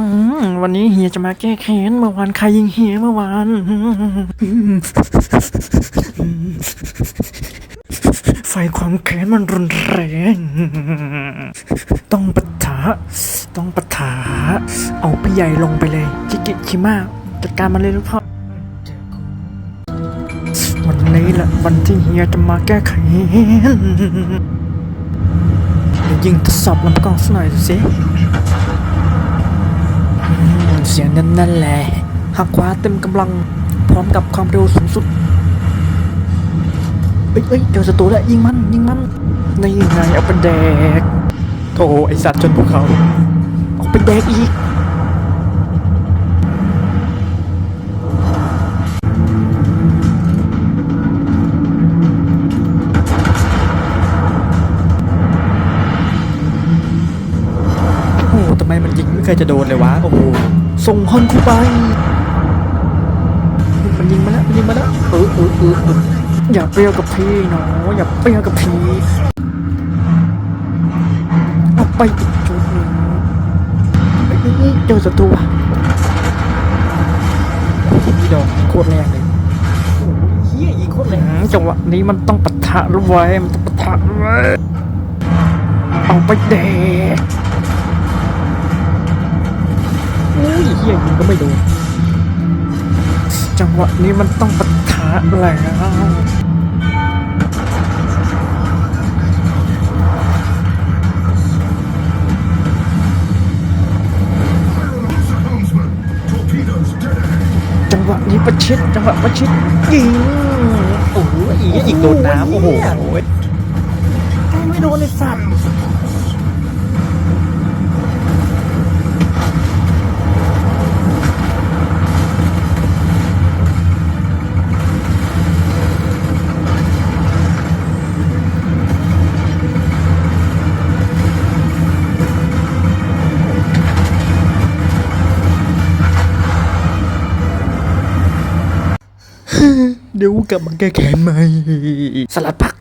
อืมวันนี้เฮียจะมาแก้แค้นเมื่อวานใครยิงเฮียเมื่อวานไฟความแค้นมันรุนแรง ต้องปะทะต้องปะทะเอาพี่ใหญ่ลงไปเลยชิกิชิมะจัดการมันเลยลูกพ่อวันนี้แหละวันที่เฮียจะมาแก้แค้นเดี๋ยวยิงทดสอบลำกล้องสักหน่อยสิ อืมเสียงนั้นนั่นแหละหักขวาเต็มกำลัง พร้อมกับความเร็วสูงสุดเอ้ยเอ้ยเจอศัตรูแล้วยิงมันยิงมันนี่นายเอาไปแดกโธ่ไอสัตว์จนภูเขา เอาไปแดกอีก ไมมันยิงไม่เคยจะโดนเลยวะโอ้โหส่งฮอนคูไป มันยิงมาแล้วมันยิงมาแล้วเออเออเออเอออย่าเปรี้ยวกับพี่เนาะอย่าเปรี้ยวกับพี่เอาไปอีกจุดหนึ่งเอ้ยเอ้ยเอ้ยเจอศัตรูว่ะพี่ดอกโคตรแรงเลยโอ้โหเฮียยิงโคตรแรงจังหวะนี้มันต้องปะทะรไว้มันต้องปะทะรไว้เอาไปแดก เฮียยิงก็ไม่โดน จังหวะนี้มันต้องปะทะแล้วจังหวะนี้ประชิดจังหวะประชิดยิงโอ้โหอีกอีกโดนน้ำโอ้โหไม่โดนเลยสัตว์ เดี๋ยวกลับมาแก้แค้นใหม่สลัดผัก